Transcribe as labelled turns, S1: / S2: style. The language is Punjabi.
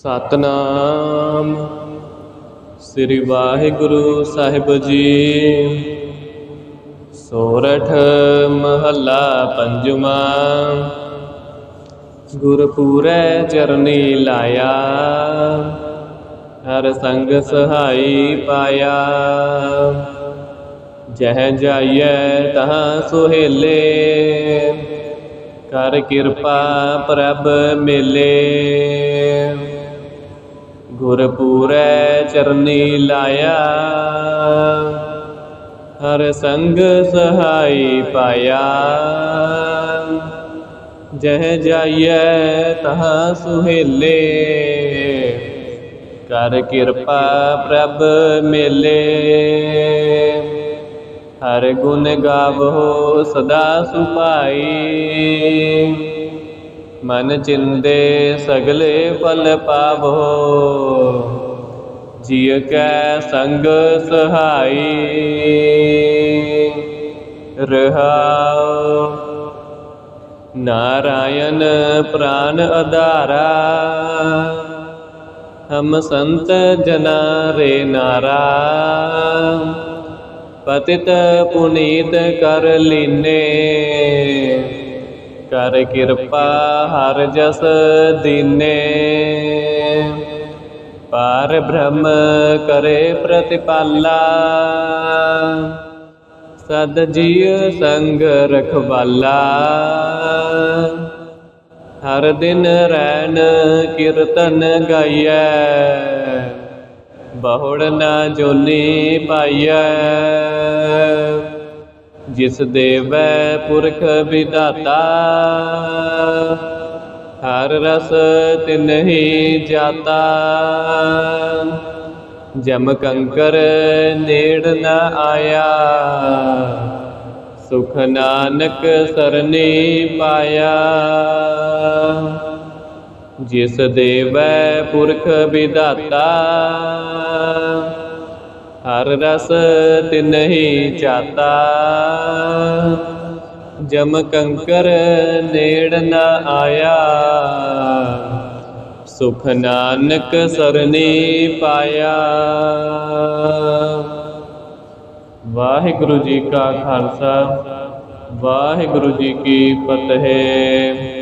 S1: ਸਤਨਾਮ। ਸ੍ਰੀ ਵਾਹਿਗੁਰੂ ਸਾਹਿਬ ਜੀ, ਸੋਰਠ ਮਹੱਲਾ ਪੰਜਵਾਂ। ਗੁਰਪੂਰੈ ਚਰਨੀ ਲਾਇਆ, ਹਰ ਸੰਗ ਸਹਾਈ ਪਾਇਆ। ਜਹ ਜਾਈਐ ਤਹਾਂ ਸੁਹੇਲੇ, ਕਰ ਕਿਰਪਾ ਪ੍ਰਭ ਮੇਲੇ। ਗੁਰਪੂਰੈ ਚਰਨੀ ਲਾਇਆ। ਹਰ ਸੰਗ ਸਹਾਈ ਪਾਇਆ। ਜਹ ਜਾਈਐ ਤਹਾਂ ਸੁਹੇਲੇ। ਕਰ ਕਿਰਪਾ ਪ੍ਰਭ ਮੇਲੇ। ਹਰ ਗੁਣ ਗਾਵੋ ਸਦਾ ਸੁਭਾਈ। ਮਨ ਚਿੰਦੇ ਸਗਲੇ ਫਲ ਪਾਵੋ। ਜੀਅ ਕੈ ਸੰਗ ਸਹਾਈ, ਰਹਾਉ। ਨਾਰਾਇਣ ਪ੍ਰਾਨ ਅਧਾਰਾ, ਹਮ ਸੰਤ ਜਨਾ ਰੇ ਨਾਰਾ। ਪਤਿਤ ਪੁਨੀਤ ਕਰ ਲੀਨੇ ਕਰ ਕਿਰਪਾ ਹਰ ਜਸ ਦੀਨੇ। ਪਾਰ ਬ੍ਰਹਮ ਕਰੇ ਪ੍ਰਤਿਪਾਲਾ। ਸਦ ਜੀਅ ਸੰਗ ਰਖਵਾਲਾ। ਹਰ ਦਿਨ ਰੈਣ ਕੀਰਤਨ ਗਾਈਐ। ਬਹੁੜ ਨਾ ਜੋਨੀ ਪਾਈਐ। ਜਿਸ ਦੇਵੈ ਪੁਰਖ ਵਿਦਾਤਾ ਹਰ ਰਸ ਤਿਨਹੀ ਜਾਤਾ। ਜਮ ਕੰਕਰ ਨੇੜ ਨ ਆਇਆ, ਸੁਖ ਨਾਨਕ ਸਰਨੀ ਪਾਇਆ। ਜਿਸ ਦੇਵੈ ਪੁਰਖ ਵਿਦਾਤਾ ਹਰ ਰਸ ਤਿਨਹੀ ਚਾਤਾ। ਜਮ ਕੰਕਰ ਨੇੜ ਨਾ ਆਇਆ। ਸੁਖ ਨਾਨਕ ਸਰਨੀ ਪਾਇਆ। ਵਾਹਿਗੁਰੂ ਜੀ ਕਾ ਖਾਲਸਾ, ਵਾਹਿਗੁਰੂ ਜੀ ਕੀ ਫਤਿਹ।